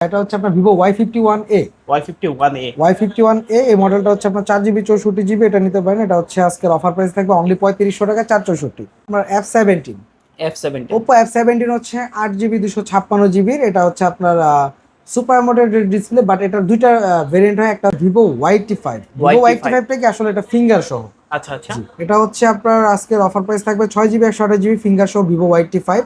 এটা হচ্ছে আপনার Vivo Y fifty one A Y fifty one A Y fifty one A এই মডেলটা হচ্ছে আপনার চার জিবি চৌষট্টি জিবি এটা নিতে পারেন। এটা হচ্ছে আজকের অফার প্রাইস থাকবে অনলি পঁয়ত্রিশশো টাকা চার চৌষট্টি আপনার F seventeen F seventy Oppo F seventeen হচ্ছে আট জিবি দুশো ছাপ্পান্ন জিবির এটা হচ্ছে আপনার সুপার মডেলের ডিসপ্লে বাট এটার দুইটা ভেরিয়েন্ট হয় একটা Vivo YT five Vivo YT5 YT ফাইভটা কি আসলে এটা ফিঙ্গার সহ আচ্ছা আচ্ছা। এটা হচ্ছে আপনার আজকের অফার প্রাইস থাকবে ছয় জিবি একশো আঠাশ জিবি ফিঙ্গার সহ ভিভো ওয়াইটি ফাইভ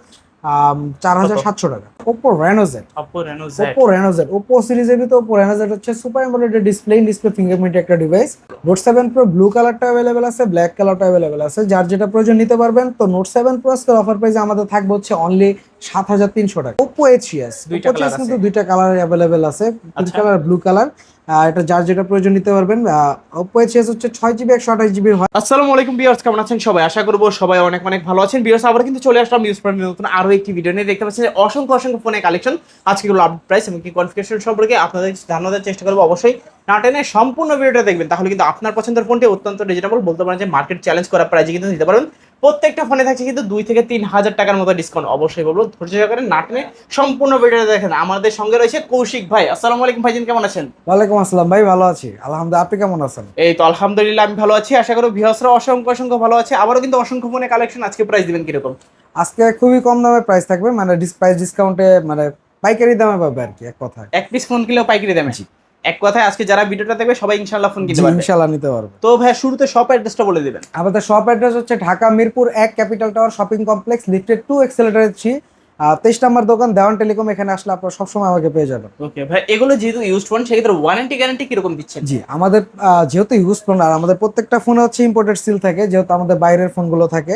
চার হাজার সাতশো টাকা। Oppo Reno Z Oppo Reno Z Oppo Reno Z Oppo সিরিজের ভিতরে ওপো রেনোজেড হচ্ছে super AMOLED display display fingerprint একটা device note seven pro blue কালারটা অ্যাভেলেবেল আছে ব্ল্যাক কালারটা অ্যাভেলেবেল আছে। যার যেটা প্রয়োজন নিতে পারবেন তো নোট সেভেন প্রো আজকের অফার প্রাইসে আমাদের থাকবে হচ্ছে অনলি সাত হাজার তিনশো টাকা। ওপো এইচএস দুইটা ওপো কিন্তু দুইটা কালার অ্যাভেলেবেল আছে। পিঙ্ক। কালার ব্লু কালার এটা যার যেটা প্রয়োজন নিতে পারবেন ওপো এইচএস হচ্ছে ছয় জিবি একশো আঠাশ জিবির হয়। আসসালামু আলাইকুম বিয়ার্স কেমন আছেন সবাই? আশা করব সবাই অনেক অনেক ভালো আছেন। বিয়ার্স আবার কিন্তু চলে আসলাম নিউজ পয়েন্টের নতুন আরও একটি ভিডিও নিয়ে। দেখতে পাচ্ছেন অসংখ্য অসংখ্য ফোনের কালেকশন আজকে গুলো আপডেট প্রাইস এবং কি কনফিগারেশন সম্পর্কে আপনাদের জানানোর চেষ্টা করব। অবশ্যই না টেনে সম্পূর্ণ ভিডিওটা দেখবেন। তাহলে কিন্তু আপনার পছন্দের ফোনটি অত্যন্ত রিজনেবল বলতে পারেন যে মার্কেট চ্যালেঞ্জ করা প্রাইজে কিন্তু নিতে পারবেন। প্রত্যেকটা ফোনে থাকছে কিন্তু দুই থেকে তিন হাজার টাকার মতো ডিসকাউন্ট অবশ্যই বলব ধৈর্য সহকারে না টেনে সম্পূর্ণ ভিডিওটা দেখেন। আমাদের সঙ্গে রয়েছে কৌশিক ভাই। আসসালামু আলাইকুম ভাইজান কেমন আছেন? ওয়ালাইকুম আসসালাম ভাই ভালো আছি। আলহামদুলিল্লাহ আপনি কেমন আছেন? এই তো আলহামদুলিল্লাহ আমি ভালো আছি। আশা করি ভিউসরা অসংখ্য অসংখ্য ভালো আছে। আবারও কিন্তু অসংখ্য ফোনে কালেকশন আজকে প্রাইস দিবেন কীরকম? আজকে খুবই কম দামে প্রাইস থাকবে। মানে প্রাইস ডিসকাউন্টে মানে পাইকারি দামে পাবে আর কি এক কথা এক পিস ফোন কিনলেও পাইকারি দামে। এক কথায় আজকে যারা ভিডিওটা দেখবে সবাই ইনশাআল্লাহ ফোন কিনতে পারবে। ইনশাআল্লাহ নিতে পারবে। তো ভাই শুরুতে শপ অ্যাড্রেসটা বলে দিবেন। আমাদের শপ অ্যাড্রেস হচ্ছে ঢাকা মিরপুর এক capital tower shopping complex lifted to escalator three তেইশ নম্বর দোকান দেওয়ান টেলিকম এখানে আসলে আপনারা সবসময় আমাকে পেয়ে যাবেন। ওকে ভাই এগুলো যেহেতু ইউজ ফোন সেক্ষেত্রে ওয়ারেন্টি গ্যারান্টি কীরকম দিচ্ছেন? জি আমাদের যেহেতু ইউজ ফোন আর আমাদের প্রত্যেকটা ফোনে হচ্ছে ইম্পোর্টেড সিল থাকে যেহেতু আমাদের বাইরের ফোনগুলো থাকে।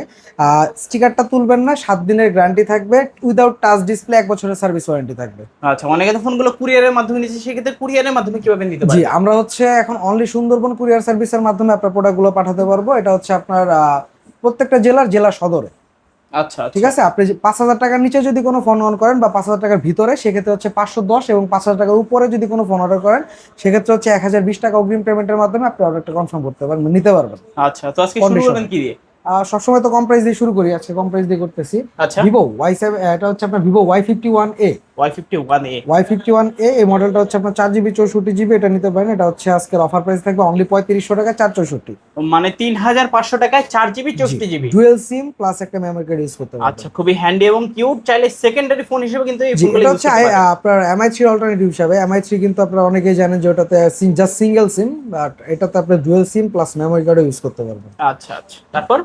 স্টিকারটা তুলবেন না সাত দিনের গ্যারান্টি থাকবে উইদাউট টাচ ডিসপ্লে এক বছরের সার্ভিস ওয়ারেন্টি থাকবে। আচ্ছা অনেকে তো ফোনগুলো কুরিয়ারের মাধ্যমে নিচ্ছে সেক্ষেত্রে কুরিয়ারের মাধ্যমে কীভাবে নিতে জি আমরা হচ্ছে এখন অনলি সুন্দরবন কুরিয়ার সার্ভিসের মাধ্যমে আপনার প্রোডাক্টগুলো পাঠাতে পারব। এটা হচ্ছে আপনার প্রত্যেকটা জেলার জেলা সদরে। আচ্ছা ঠিক আছে? আপনি পাঁচ হাজার টাকার নিচে যদি কোনো ফোন অন করেন বা পাঁচ হাজার টাকার ভিতরে সেক্ষেত্রে হচ্ছে পাঁচশো দশ এবং পাঁচ হাজার টাকার উপরে যদি কোনো ফোন অর্ডার করেন সেক্ষেত্রে হচ্ছে এক হাজার বিশ টাকা অগ্রিম পেমেন্টের মাধ্যমে আপনি অর্ডারটা কনফার্ম করতে পারবেন নিতে পারবেন। আচ্ছা তো আজকে শুরু করবেন কি দিয়ে? সবসময় তো কম প্রাইস দিয়ে শুরু করি আজকে কম প্রাইস দিয়ে করতেছি। আচ্ছা। ভিভো ওয়াই সেভেন এটা হচ্ছে আপনার Vivo Y fifty one A Y fifty one A Y fifty one A এই মডেলটা হচ্ছে আপনার চার জিবি চৌষট্টি জিবি এটা নিতে পারেন। এটা হচ্ছে আজকের অফার প্রাইস থাকবে অনলি পঁয়ত্রিশশো টাকা চার চৌষট্টি। মানে তিন হাজার পাঁচশো টাকায় চার জিবি চৌষট্টি জিবি ডুয়েল সিম প্লাস একটা মেমোরি কার্ড ইউজ করতে পারবেন। আচ্ছা খুবই হ্যান্ডি এবং কিউট চাইলে সেকেন্ডারি ফোন হিসেবে কিন্তু এই ফোনগুলো এটা হচ্ছে। আপনার এমআই থ্রি অল্টারনেটিভ হিসাবে। এমআই থ্রি কিন্তু আপনারা অনেকেই জানেন যে ওটাতে জাস্ট সিঙ্গেল সিম বাট এটাতে আপনি ডুয়েল সিম প্লাস মেমোরি কার্ডও ইউজ করতে পারবেন। আচ্ছা আচ্ছা। তারপর?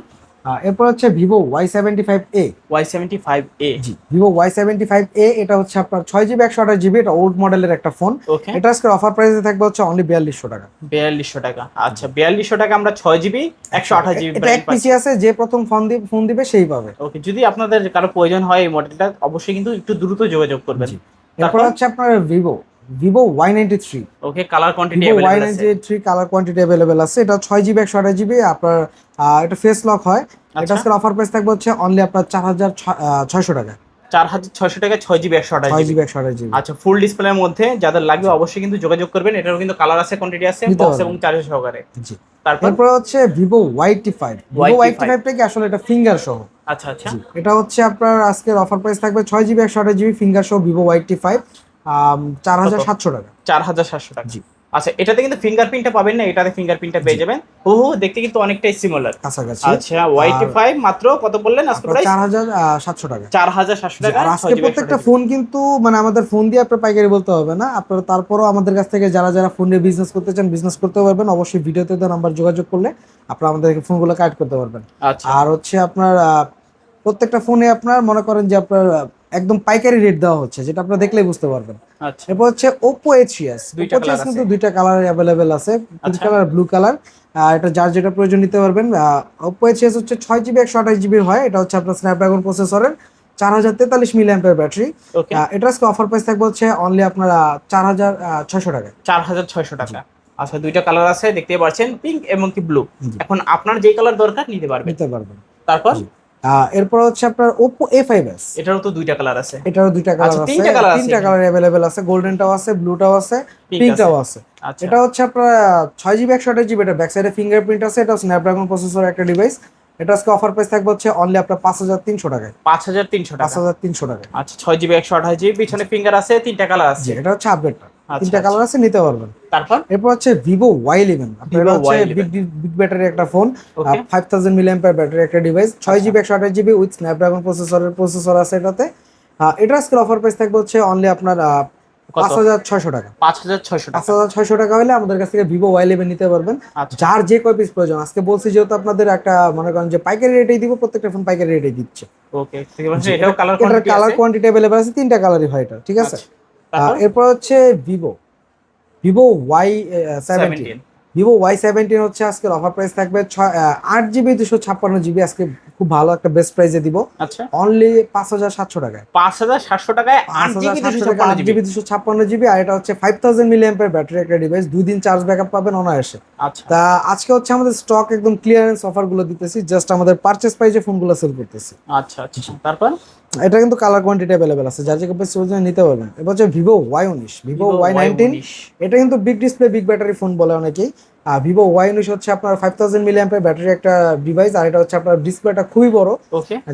এরপর হচ্ছে Vivo Y seventy five A Y seventy five A G Vivo Y seventy five A এটা হচ্ছে আপনার ছয় জিবি একশো আঠাশ জিবি এটা ওল্ড মডেলের একটা ফোন এটা আজকের অফার প্রাইসে থাকবে হচ্ছে অনলি বিয়াল্লিশশো টাকা। বিয়াল্লিশশো টাকা। আচ্ছা বিয়াল্লিশশো টাকা আমরা ছয় জিবি একশো আঠাশ জিবি এটা এক পিসি আছে যে প্রথম ফোন দিয়ে ফোন দিবে সেই পাবে। ওকে যদি আপনাদের কারও প্রয়োজন হয় এই মডেলটা অবশ্যই কিন্তু একটু দ্রুত যোগাযোগ করবেন। জি। এরপর হচ্ছে আপনার Vivo. Vivo Y ninety three okay colour quantity Y ninety three colour quantity available আছে। এটা ছয় জিবি একশো আঠাশ জিবি আপনার এটা ফেস লক হয়। আচ্ছা। এটা আজকের অফার প্রাইস থাকবে হচ্ছে অনলি আপনার চার হাজার ছয়শো টাকা। চার হাজার ছয়শো টাকা ছয় জিবি একশো আঠাশ জিবি একশো আঠাশ জিবি আচ্ছা ফুল ডিসপ্লের মধ্যে যাদের লাগবে অবশ্যই কিন্তু যোগাযোগ করবেন। এটারও কিন্তু কালার আছে কোয়ান্টিটি আছে বক্স এবং চার্জার সহকারে। জি। তারপরে? হচ্ছে Vivo YT five Vivo YT ফাইভটা কি আসলে এটা ফিঙ্গার সহ। আচ্ছা আচ্ছা। এটা হচ্ছে আপনার আজকের অফার প্রাইস থাকবে ছয় জিবি একশো আঠাশ জিবি ফিঙ্গার সহ ভিভো ওয়াইটি ফাইভ চার হাজার সাতশো টাকা। চার হাজার সাতশো টাকা। জি। আচ্ছা এটাতে কিন্তু ফিঙ্গারপ্রিন্টটা পাবেন না এটাতে ফিঙ্গারপ্রিন্টটা পেয়ে যাবেন। হু হু দেখতে কিন্তু অনেকটাই সিমিলার কাছাকাছি। আচ্ছা ওয়াইটি ফাইভ মাত্র কত বললেন আজকে প্রাইস চার হাজার সাতশো টাকা। চার হাজার সাতশো জি, টাকা। আর আজকে প্রত্যেকটা ফোন কিন্তু মানে আমাদের ফোন দিয়ে আপনার পাইকারি বলতে হবে না। আপনারা তারপরও আমাদের কাছ থেকে যারা যারা ফোন নিয়ে বিজনেস করতে চান বিজনেস করতে পারবেন। অবশ্যই ভিডিওতে তো নাম্বার যোগাযোগ করলে আপনারা আমাদেরকে ফোনগুলো কাট করতে পারবেন। আচ্ছা। আর হচ্ছে আপনার প্রত্যেকটা ফোনে আপনার মনে করেন যে আপনার একদম পাইকারি রেট দেওয়া হচ্ছে যেটা আপনারা দেখলেই বুঝতে পারবেন। আচ্ছা। এরপর হচ্ছে ওপো এইচএস দুইটা ওপো colour কিন্তু। দুইটা কালার অ্যাভেলেবেল আছে পিঙ্ক। কালার ব্লু কালার এটা যার যেটা প্রয়োজন নিতে পারবেন ওপো এইচএস হচ্ছে ছয় জিবি একশো আঠাশ জিবির হয়। এটা হচ্ছে আপনার স্ন্যাপড্রাগন প্রসেসরের চার হাজার তেতাল্লিশ মিলি অ্যাম্পের ব্যাটারি এটা আজকে অফার প্রাইস থাকবে হচ্ছে অনলি আপনার চার হাজার ছয়শো টাকা। চার হাজার ছয়শো টাকা। আচ্ছা দুইটা কালার আছে দেখতে পাচ্ছেন পিঙ্ক এবং কি ব্লু এখন আপনার যে কালার দরকার নিতে পারবেন। নিতে পারবেন। তারপর? এরপর হচ্ছে আপনার ওপো এ ফাইভ এস এটারও তো দুইটা কালার আছে। এটারও দুইটা কালার আচ্ছা, আছে। তিনটা colour আছে তিনটা কালার অ্যাভেলেবেল আছে। গোল্ডেনটাও আছে ব্লুটাও আছে পিঙ্কটাও আছে। আচ্ছা। এটা হচ্ছে আপনার ছয় জিবি একশো আঠাশ জিবি এটা ব্যাক সাইডে ফিঙ্গারপ্রিন্ট আছে এটা স্ন্যাপড্রাগন প্রসেসর একটা ডিভাইস এটা আজকে অফার প্রাইস থাকবে হচ্ছে অনলি আপনার পাঁচ হাজার তিনশো টাকায়। পাঁচ হাজার তিনশো পাঁচ হাজার তিনশো টাকায়। আচ্ছা ছয় জিবি একশো আঠাশ জিবি পিছনে ফিঙ্গার আছে তিনটা কালার আছে। এটা হচ্ছে আপডেটটা আচ্ছা, তিনটা আচ্ছা। কালার আছে নিতে পারবেন। তারপর? এরপর হচ্ছে ভিভো ওয়াই ইলেভেন হচ্ছে বিগ বিগ ব্যাটারি একটা phone five thousand milliamp battery একটা ডিভাইস ছয় জিবি একশো আঠাশ জিবি উইথ স্ন্যাপড্রাগন প্রসেসরের প্রসেসর আছে এটাতে। এটা আজকে অফার প্রাইস থাকবে হচ্ছে অনলি আপনার পাঁচ হাজার ছয়শো টাকা। পাঁচ হাজার ছয়শো পাঁচ টাকা হাজার ছয়শো টাকা হলে আমাদের কাছ থেকে ভিভো ওয়াই ইলেভেন নিতে পারবেন। আচ্ছা। যার যে কয় পিস প্রয়োজন আজকে বলছি যেহেতু আপনাদের একটা মনে করেন যে পাইকারি রেটেই দিব প্রত্যেকটা ফোন পাইকারি রেটেই দিচ্ছে। ওকে ঠিক আছে। এটাও কালার কোয়ান্টিটি অ্যাভেলেবল আছে? তিনটা কালারই হয় এটা ঠিক আছে? এরপর হচ্ছে Vivo Vivo Y seventeen Vivo Y seventeen হচ্ছে আজকের অফার প্রাইস থাকবে ছয় আট জিবি দুশো ছাপ্পান্ন জিবি আজকে খুব ভালো একটা বেস্ট প্রাইসে দিব। আচ্ছা। অনলি পাঁচ হাজার সাতশো টাকায়। পাঁচ হাজার সাতশো টাকায় আট পাঁচ হাজার জিবি সাতশো টাকা আট জিবি দুশো ছাপ্পান্ন জিবি আর এটা হচ্ছে ফাইভ থাউজেন্ড মিলিয়াম ব্যাটারি একটা ডিভাইস দুই দিন চার্জ ব্যাকআপ পাবেন অনায়াসে। আচ্ছা। তা আজকে হচ্ছে আমাদের স্টক একদম ক্লিয়ারেন্স অফারগুলো দিতেছি। জাস্ট আমাদের পারচেস প্রাইজে ফোনগুলো সেল করতেছি। আচ্ছা আচ্ছা। তারপর? এটা কিন্তু কালার কোয়ান্টিটি অ্যাভেলেবেল আছে। যার যে কপি নিতে পারবেন। এবার হচ্ছে ভিভো ওয়াই উনিশ ভিভো ওয়াই নাইনটিন এটা কিন্তু big display big battery phone বলে অনেকেই। আর ভিভো ওয়াই উনিশ হচ্ছে আপনার ফাইভ থাউজেন্ড মিলিয়াম্পের ব্যাটারি একটা ডিভাইস আর এটা হচ্ছে আপনার ডিসপ্লেটা খুবই বড়।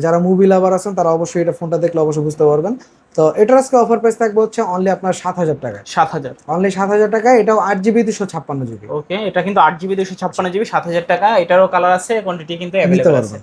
যারা মুভি লাভার আছেন তারা অবশ্যই এটা ফোনটা দেখলে অবশ্যই বুঝতে পারবেন। তো এটার আজকে অফার প্রাইস থাকবে হচ্ছে অনলি আপনার সাত হাজার টাকায়। সাত হাজার। অনলি সাত হাজার টাকায় এটাও আট জিবি দুশো ছাপ্পান্ন জিবি ওকে এটা কিন্তু আট জিবি দুশো ছাপ্পান্ন জিবি সাত হাজার টাকা এটারও কালার আছে কোয়ান্টিটি কিন্তু নিতে অ্যাভেলেবল আছে।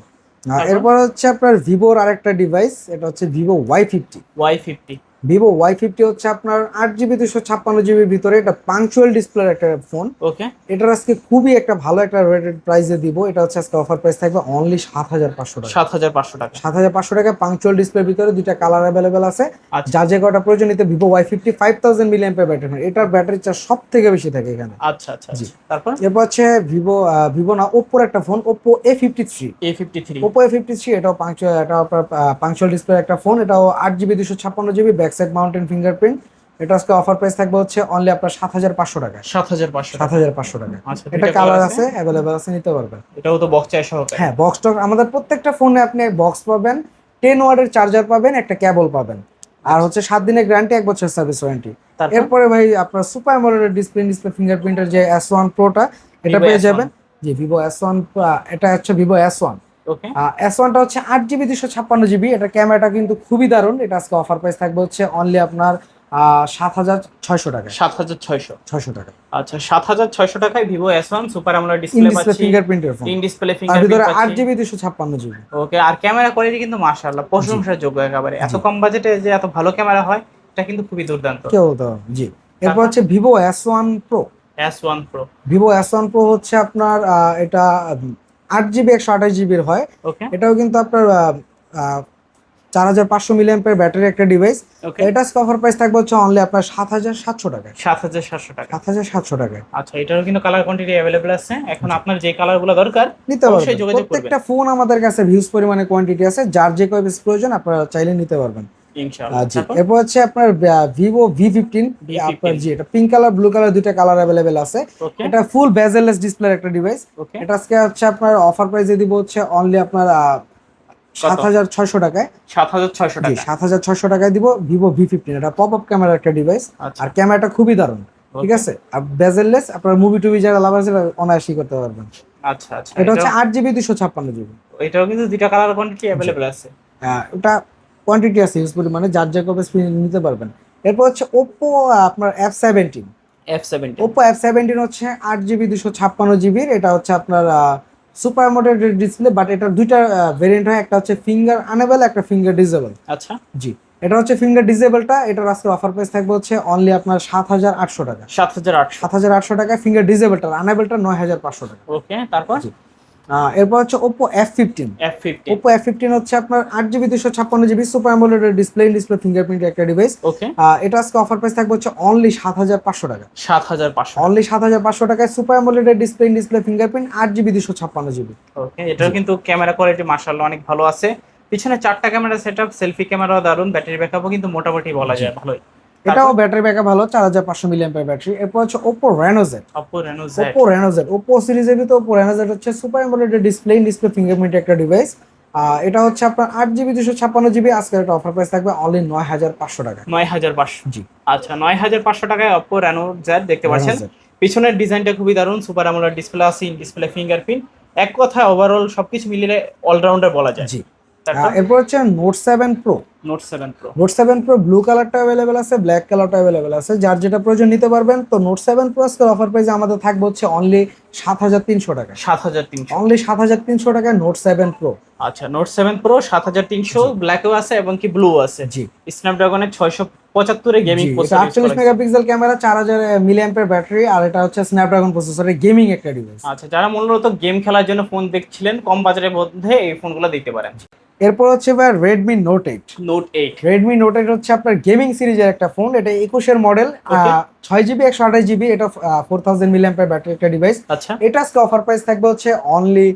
এরপর হচ্ছে আপনার ভিভোর আরেকটা ডিভাইস এটা হচ্ছে Vivo Y fifty Y fifty Vivo Y fifty হচ্ছে আপনার আট জিবি দুশো ছাপ্পান্ন জিবির ভিতরে এটা পাংচুয়াল ডিসপ্লের একটা ফোন ওকে এটার আজকে খুবই একটা ভালো একটা রেটেড প্রাইসে দিব। এটা হচ্ছে আজকে অফার প্রাইস থাকবে অনলি সাত হাজার পাঁচশো টাকা। সাত হাজার পাঁচশো টাকা। সাত হাজার পাঁচশো টাকা পাংচুয়াল ডিসপ্লের ভিতরে দুইটা কালার অ্যাভেলেবেল আছে। আচ্ছা। যার যে কটা প্রয়োজন নিতে Vivo Y fifty five thousand milliamp battery এটার ব্যাটারি চার্জ সব থেকে বেশি থাকে এখানে। আচ্ছা আচ্ছা আচ্ছা। তারপর? এরপর হচ্ছে ভিভো ভিভো না ওপ্পোর একটা phone Oppo A fifty three A fifty three Oppo A fifty three এটাও পাংচুয়াল এটা আপনার পাংচুয়াল ডিসপ্লে একটা ফোন এটাও আট জিবি দুশো ছাপ্পান্ন GB back side mounted fingerprint. এটা আজকে অফার প্রাইস থাকবে হচ্ছে অনলি আপনার সাত হাজার পাঁচশো টাকা সাত হাজার পাঁচশো সাত হাজার পাঁচশো টাকা এটা কালার আছে অ্যাভেলেবেল আছে নিতে পারবেন। এটাও তো বক্স চাই সহকারে। হ্যাঁ বক্স টক আমাদের প্রত্যেকটা ফোনে আপনি বক্স পাবেন টেন ওয়ার্ডের চার্জার পাবেন একটা কেবল পাবেন। আর হচ্ছে সাত দিনের গ্যারান্টি এক বছর সার্ভিস ওয়ারেন্টি এরপরে ভাই আপনার সুপার অ্যামোলেড ডিসপ্লে ডিসপ্লে ফিঙ্গারপ্রিন্টের যে এস ওয়ান প্রোটা এটা পেয়ে যাবেন। যে ভিভো এস ওয়ান এটা হচ্ছে ভিভো এস ওয়ান এস ওয়ানটা হচ্ছে আট জিবি দুশো ছাপ্পান্ন জিবি এটা ক্যামেরাটা কিন্তু খুবই দারুণ। এটা আজকে অফার প্রাইস থাকবে হচ্ছে অনলি আপনার সাত হাজার ছয়শো টাকা সাত হাজার ছয়শো। ছয়শো টাকা। আচ্ছা সাত হাজার ছয়শো টাকায় Vivo S one super AMOLED display পাচ্ছি। ফিঙ্গারপ্রিন্টের ফোন ইন ডিসপ্লে ভিতরে আট জিবি দুশো ছাপ্পান্ন জিবি ওকে আর ক্যামেরা কোয়ালিটি কিন্তু মাশাআল্লাহ প্রশংসার যোগ্য একেবারে। এত কম বাজেটে যে এত ভালো ক্যামেরা হয় এটা কিন্তু খুবই দুর্দান্ত। কেউ না। জি। এরপর হচ্ছে Vivo S one pro S one pro Vivo S one pro হচ্ছে আপনার এটা আট জিবি একশো আঠাশ জিবির হয়। এটাও কিন্তু আপনার চার হাজার পাঁচশো মিলিয়াম্পের ব্যাটারি একটা ডিভাইস এটা অফার প্রাইস থাকবে হচ্ছে অনলি আপনার সাত হাজার সাতশো টাকায়। সাত হাজার সাতশো টাকা সাত হাজার সাতশো টাকায়। আচ্ছা এটারও কিন্তু কালার কোয়ান্টিটি অ্যাভেলেবল আছে। এখন আপনার যে কালারগুলো দরকার নিতে পারবেন। প্রত্যেকটা ফোন আমাদের কাছে ভিউজ পরিমাণে কোয়ান্টিটি আছে। যার যে কয় প্রয়োজন আপনারা চাইলে নিতে পারবেন। জি তারপর? এরপর হচ্ছে আপনার ভিভো ভি ফিফটিন আপনার জি এটা পিঙ্ক কালার ব্লু কালার দুইটা কালার অ্যাভেলেবেল আছে। এটা ফুল বেজেলেস ডিসপ্লের একটা ডিভাইস এটা আজকে হচ্ছে আপনার অফার প্রাইসে দিব হচ্ছে অনলি আপনার সাত হাজার ছয়শো টাকায়। সাত হাজার ছয়শো টাকা। সাত হাজার ছয়শো টাকায় দিব ভিভো ভি ফিফটিন এটা পপ আপ ক্যামেরা একটা ডিভাইস আচ্ছা। আর ক্যামেরাটা খুবই দারুণ। ঠিক আছে? আর বেজেললেস আপনার মুভি টুভি যারা লাভ আছে অনায়াসই করতে পারবেন। আচ্ছা আচ্ছা। এটা হচ্ছে আট জিবি দুশো ছাপ্পান্ন জিবি এটাও কিন্তু দুইটা কালার কোয়ান্টিটি অ্যাভেলেবল আছে। ওটা কোয়ান্টিটি আছে ইউজ মানে যার যা স্পিন নিতে পারবেন। এরপর হচ্ছে ওপ্পো আপনার F seventeen F seventy Oppo F seventeen হচ্ছে আট জিবি দুশো ছাপ্পান্ন জিবির এটা হচ্ছে আপনার সুপার মোডেড ডিসপ্লে বাট এটার দুইটা ভেরিয়েন্ট হয়। একটা হচ্ছে ফিঙ্গার আনেবল একটা ফিঙ্গার ডিজেবল আচ্ছা। জি। এটা হচ্ছে ফিঙ্গার ডিজেবলটা এটার আজকে অফার প্রাইস থাকবে হচ্ছে অনলি আপনার সাত হাজার আটশো টাকা। সাত হাজার আটশো। সাত হাজার আটশো টাকা ফিঙ্গার ডিজেবলটা আনেবলটা নয় হাজার পাঁচশো টাকা। ওকে তারপর? এরপর হচ্ছে Oppo F fifteen Oppo F fifteen হচ্ছে আপনার আট জিবি দুশো ছাপ্পান্ন GB super AMOLED display display fingerprint একটা ডিভাইস এটা আজকে অফার প্রাইস থাকবে হচ্ছে অনলি সাত হাজার পাঁচশো টাকা। সাত হাজার পাঁচশো অনলি সাত হাজার পাঁচশো টাকায় super AMOLED display display fingerprint আট জিবি দুশো ছাপ্পান্ন জিবি ওকে এটাও কিন্তু ক্যামেরা কোয়ালিটি মাশাআল্লাহ অনেক ভালো আছে। পিছনে চারটা ক্যামেরা সেটআপ সেলফি ক্যামেরাও দারুণ ব্যাটারি ব্যাকআপও কিন্তু মোটামুটি বলা যায় ভালোই। এটাও ব্যাটারি ব্যাকআপ ভালো চার হাজার পাঁচশো মিলিয়াম ব্যাটারি। এরপর হচ্ছে Oppo Reno Z Oppo Reno Z Oppo Reno Z Oppo সিরিজের ভিতরে ওপো রেনোজেড হচ্ছে super AMOLED display display fingerprint একটা ডিভাইস এটা হচ্ছে আপনার আট জিবি দুশো ছাপ্পান্ন জিবি আজকে এটা অফার প্রাইস থাকবে অনলি নয় হাজার পাঁচশো টাকা। নয় হাজার পাঁচশো। জি। আচ্ছা নয় হাজার পাঁচশো টাকায় অপো রেনো জেড দেখতে পাচ্ছেন। পিছনের ডিজাইনটা খুবই দারুণ সুপার আমোলার ডিসপ্লে আছে ইন ডিসপ্লে ফিঙ্গারপ্রিন্ট এক কথায় ওভারঅল সবকিছু মিলিয়ে অলরাউন্ডার বলা যায়। জি। এরপর হচ্ছে note seven pro note seven pro note seven pro blue কালারটা অ্যাভেলেবেল আছে ব্ল্যাক কালারটা অ্যাভেলেবেল আছে। যার যেটা প্রয়োজন নিতে পারবেন তো নোট সেভেন প্রো আজকের অফার প্রাইসে আমাদের থাকবে হচ্ছে অনলি সাত হাজার তিনশো টাকা। সাত হাজার তিনশো। অনলি সাত হাজার তিনশো টাকা নোট সেভেন প্রো আচ্ছা নোট সেভেন প্রো সাত হাজার তিনশো ব্ল্যাকও আছে এবং কি ব্লু আছে। জি। স্ন্যাপড্রাগনের ছয়শো পঁচাত্তরে গেমিং আটচল্লিশ মেগাপিক্সেল ক্যামেরা চার হাজার মিলিয়াম্পের ব্যাটারি আর এটা হচ্ছে স্ন্যাপড্রাগন প্রসেসরের গেমিং একটা ডিভাইস আচ্ছা যারা মূলত গেম খেলার জন্য ফোন দেখছিলেন কম বাজারের মধ্যে এই ফোনগুলো দিতে পারেন। এরপর হচ্ছে ভাই Redmi note eight note eight Redmi note eight হচ্ছে আপনার গেমিং সিরিজের একটা ফোন এটা একুশের মডেল. ছয় জিবি একশো আঠাশ জিবি এটা ফোর থাউজেন্ড মিলিয়াম্পের ব্যাটারি একটা ডিভাইস আচ্ছা। এটা আজকে অফার প্রাইস থাকবে হচ্ছে অনলি?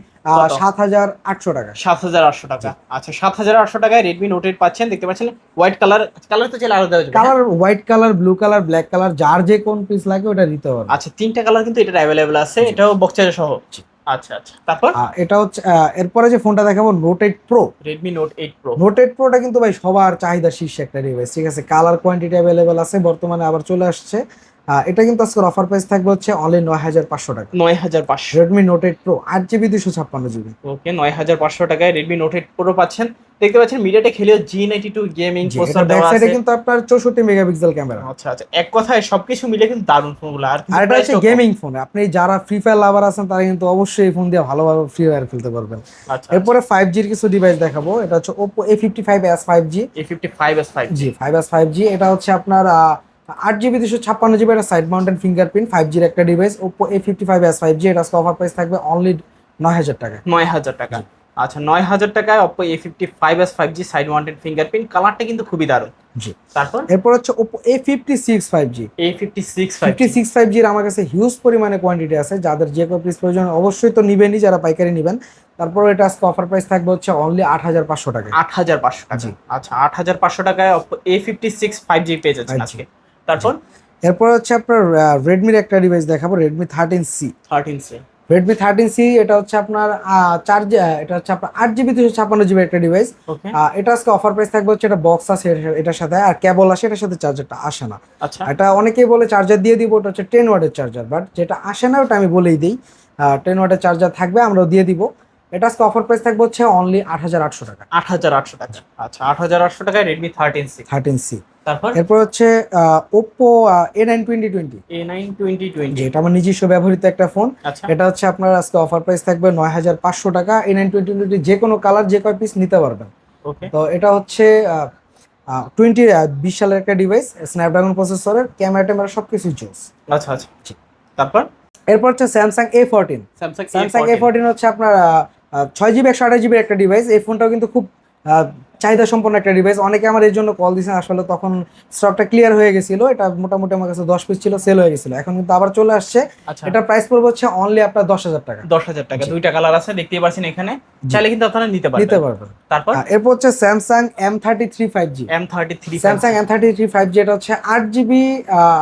সাত হাজার আটশো টাকা। সাত হাজার আটশো টাকা। আচ্ছা সাত হাজার আটশো টাকায় রেডমি নোট এইট পাচ্ছেন দেখতে পাচ্ছেন হোয়াইট কালার কালার তো চাইলে আলাদা হয়ে? Colour white colour blue colour black colour যার যে কোন পিস লাগে ওটা নিতে পারবে আচ্ছা তিনটা কালার কিন্তু এটা অ্যাভেলেবেল আছে এটাও বক্সারের সহ। আচ্ছা আচ্ছা। তারপর? এটা হচ্ছে এরপরে যে ফোনটা দেখাবো note eight pro Redmi note eight pro note eight প্রোটা কিন্তু ভাই সবার চাহিদা শীর্ষে একটা ডিভাইস ঠিক আছে? কালার কোয়ান্টিটি অ্যাভেলেবেল আছে বর্তমানে আবার চলে আসছে। এটা কিন্তু আজকের অফার প্রাইস থাকবে হচ্ছে অনলি নয় হাজার পাঁচশো টাকা। নয় হাজার পাঁচশো। রেডমি নোট এইট প্রো আট জিবি দুশো ছাপ্পান্ন জিবি ওকে নয় হাজার পাঁচশো টাকায় রেডমি নোট এইট প্রো পাচ্ছেন। দেখতে পাচ্ছেন মিডিয়াটা খেলেও G ninety two gaming processor দেওয়া আছে। কিন্তু আপনার চৌষট্টি মেগাপিক্সেল ক্যামেরা আচ্ছা আচ্ছা এক কথায় সবকিছু মিলে কিন্তু দারুণ ফোনগুলো আর আর এটা হচ্ছে গেমিং ফোন আপনি যারা ফ্রি ফায়ার লাভার আছেন তারা কিন্তু অবশ্যই এই ফোন দিয়ে ভালোভাবে ফ্রি ফায়ার খেলতে পারবেন। আচ্ছা এরপরে ফাইভ জির কিছু ডিভাইস দেখাবো। এটা হচ্ছে Oppo A fifty five S five G A fifty five S five G five S five G এটা হচ্ছে আপনার আট জিবি দুশো ছাপ্পান্ন জিবি এটা সাইড মাউন্টেন ফিঙ্গারপ্রিন্ট ফাইভ জির একটা device Oppo A fifty five S five G এটা অফার প্রাইস থাকবে অনলি নয় হাজার টাকা নয় হাজার টাকা। আচ্ছা নয় হাজার টাকায় Oppo A fifty five S five G side mounted fingerprint কালারটা কিন্তু খুবই দারুণ। জি। তারপর? এরপর হচ্ছে Oppo A fifty six five G A fifty six fifty six five জির আমার কাছে হিউজ পরিমাণে কোয়ান্টিটি আছে। যাদের যে কোনো পিস প্রয়োজন অবশ্যই তো নিবেনই যারা পাইকারি নেবেন। তারপর এটা আজকে অফার প্রাইস থাকবে হচ্ছে অনলি আট হাজার পাঁচশো টাকা আট হাজার পাঁচশো টাকা। আচ্ছা আট হাজার পাঁচশো টাকায় Oppo A fifty six five G পেয়ে যাচ্ছেন আজকে। তারপর? এরপর হচ্ছে আপনার রেডমির একটা ডিভাইস দেখাবো Redmi thirteen C thirteen C Redmi thirteen C এটা হচ্ছে আপনার চার এটা হচ্ছে আপনার আট জিবি দুশো ছাপ্পান্ন জিবি একটা ডিভাইস এটা আজকে অফার প্রাইস থাকবে হচ্ছে এটা বক্স আছে এটার- এটার সাথে আর কেবল আসে এটার সাথে চার্জারটা আসে না। আচ্ছা। এটা অনেকেই বলে চার্জার দিয়ে দিব ওটা হচ্ছে টেন ওয়াটের চার্জার বাট যেটা আসে না ওটা আমি বলেই দিই। টেন ওয়াটের চার্জার থাকবে আমরাও দিয়ে দিব। এটা আজকে অফার প্রাইস থাকবে হচ্ছে অনলি আট হাজার আটশো টাকা। আট হাজার আটশো টাকা। আচ্ছা আট হাজার আটশো টাকায় Redmi thirteen C thirteen C তারপর? এরপর হচ্ছে Oppo A nine twenty twenty A nine twenty twenty যেটা আমার নিজস্ব ব্যবহৃত একটা ফোন আচ্ছা। এটা হচ্ছে আপনার আজকে অফার প্রাইস থাকবে নয় হাজার পাঁচশো টাকা। এ নাইন টোয়েন্টি টোয়েন্টি যে কোনো কালার যে কয় পিস নিতে পারবেন। ওকে তো এটা হচ্ছে টোয়েন্টি বিশ সালের একটা ডিভাইস স্ন্যাপড্রাগন প্রসেসরের ক্যামেরা ট্যামেরা সব কিছু জোস আচ্ছা। আচ্ছা তারপর? এরপর হচ্ছে Samsung A fourteen Samsung A fourteen হচ্ছে আপনার ছয় জিবি একশো আঠাশ জিবির একটা ডিভাইস এই ফোনটাও কিন্তু খুব চাহিদা সম্পন্ন একটা ডিভাইস অনেকে আমার এর জন্য কল দিয়েছেন আসলে তখন স্টকটা ক্লিয়ার হয়ে গেছিল। এটা মোটামুটি আমার কাছে দশ পিস ছিল সেল হয়ে গেছিল। এখন কিন্তু আবার চলে আসছে। আচ্ছা। এটা প্রাইস পড়বে হচ্ছে অনলি আপনার দশ হাজার টাকা। দশ হাজার টাকা। দুইটা কালার আছে দেখতেই পাচ্ছেন এখানে। চাইলে কিন্তু আপনারা নিতে নিতে পারবেন। পারবেন তারপর এরপর হচ্ছে Samsung M thirty three five G M thirty three Samsung M thirty three five G এটা হচ্ছে আট জিবি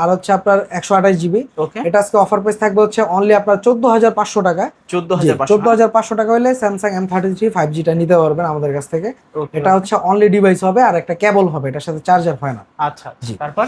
আর হচ্ছে আপনার একশো আঠাশ জিবি এটা আজকে অফার প্রাইস থাকবে হচ্ছে অনলি আপনার চোদ্দ হাজার পাঁচশো টাকা। চোদ্দ হাজার চোদ্দ হাজার পাঁচশো টাকা হলে Samsung M thirty three five জিটা নিতে পারবেন আমাদের কাছ থেকে। এটা হচ্ছে অনলি ডিভাইস হবে আর একটা কেবল হবে এটার সাথে চার্জার হয় না। আচ্ছা জি। তারপর?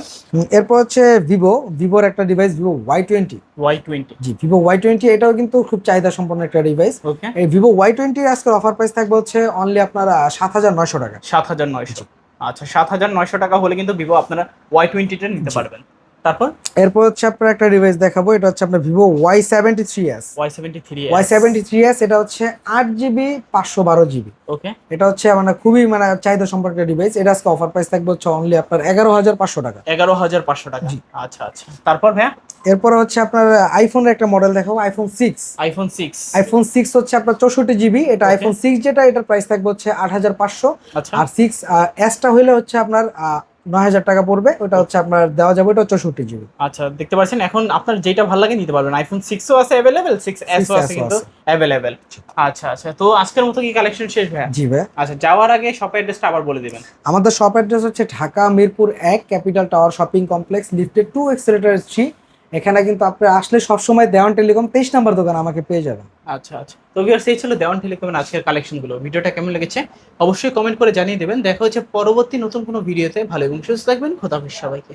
এরপর হচ্ছে ভিভো ভিভোর একটা device Vivo Y twenty Y twenty G Vivo Y twenty এটাও কিন্তু খুব চাহিদা সম্পন্ন একটা ডিভাইস ওকে এই ভিভো ওয়াই টোয়েন্টির আজকের অফার প্রাইস থাকবে হচ্ছে অনলি আপনার সাত হাজার নয়শো টাকা। সাত হাজার নয়শো। আচ্ছা সাত হাজার নয়শো টাকা হলে কিন্তু ভিভো আপনারা ওয়াই টোয়েন্টিটা নিতে পারবেন। তারপর? এরপর হচ্ছে আপনার একটা ডিভাইস দেখাবো এটা হচ্ছে আপনার Vivo Y seventy three S Y seventy three Y seventy three S এটা হচ্ছে আট জিবি পাঁচশো বারো জিবি ওকে। এটা হচ্ছে মানে খুবই মানে চাহিদা সম্পর্কে ডিভাইস এটা আজকে অফার প্রাইস থাকবে হচ্ছে অনলি আপনার এগারো হাজার পাঁচশো টাকা। এগারো হাজার পাঁচশো টাকা। আচ্ছা আচ্ছা। তারপর ভাইয়া? এরপর হচ্ছে আপনার আইফোনের একটা মডেল দেখাবো iPhone six iPhone six iPhone six হচ্ছে আপনার চৌষট্টি জিবি এটা আইফোন সিক্স যেটা এটার প্রাইস থাকবে হচ্ছে আট হাজার পাঁচশো। আচ্ছা। আর সিক্স এসটা হইলে হচ্ছে আপনার নয় হাজার টাকা পড়বে ওটা হচ্ছে আপনার দেওয়া যাবে ওটা চৌষট্টি জিবি আচ্ছা দেখতে পাচ্ছেন এখন আপনার যেটা ভালো লাগে নিতে পারবেন আইফোন সিক্সও আছে অ্যাভেলেবেল সিক্স এসও 6S আছে কিন্তু অ্যাভেলেবেল আচ্ছা আচ্ছা তো আজকের মতো কি কালেকশন শেষ ভাই জি ভাই আচ্ছা যাওয়ার আগে শপ অ্যাড্রেসটা আবার বলে দিবেন। আমাদের শপ অ্যাড্রেস হচ্ছে ঢাকা মিরপুর এক capital tower shopping complex lifted two escalator three এখানে কিন্তু আপনি আসলে সবসময় দেওয়ান টেলিকম তেইশ নাম্বার দোকান আমাকে পেয়ে যাবেন। আচ্ছা আচ্ছা। তো ভিউয়ার্স এই ছিল দেওয়ান টেলিকমের আজকের কালেকশনগুলো ভিডিওটা কেমন লেগেছে? অবশ্যই কমেন্ট করে জানিয়ে দেবেন। দেখা হচ্ছে পরবর্তী নতুন কোনো ভিডিওতে ভালো এবং সুস্থ থাকবেন। খোদাফিস সবাইকে।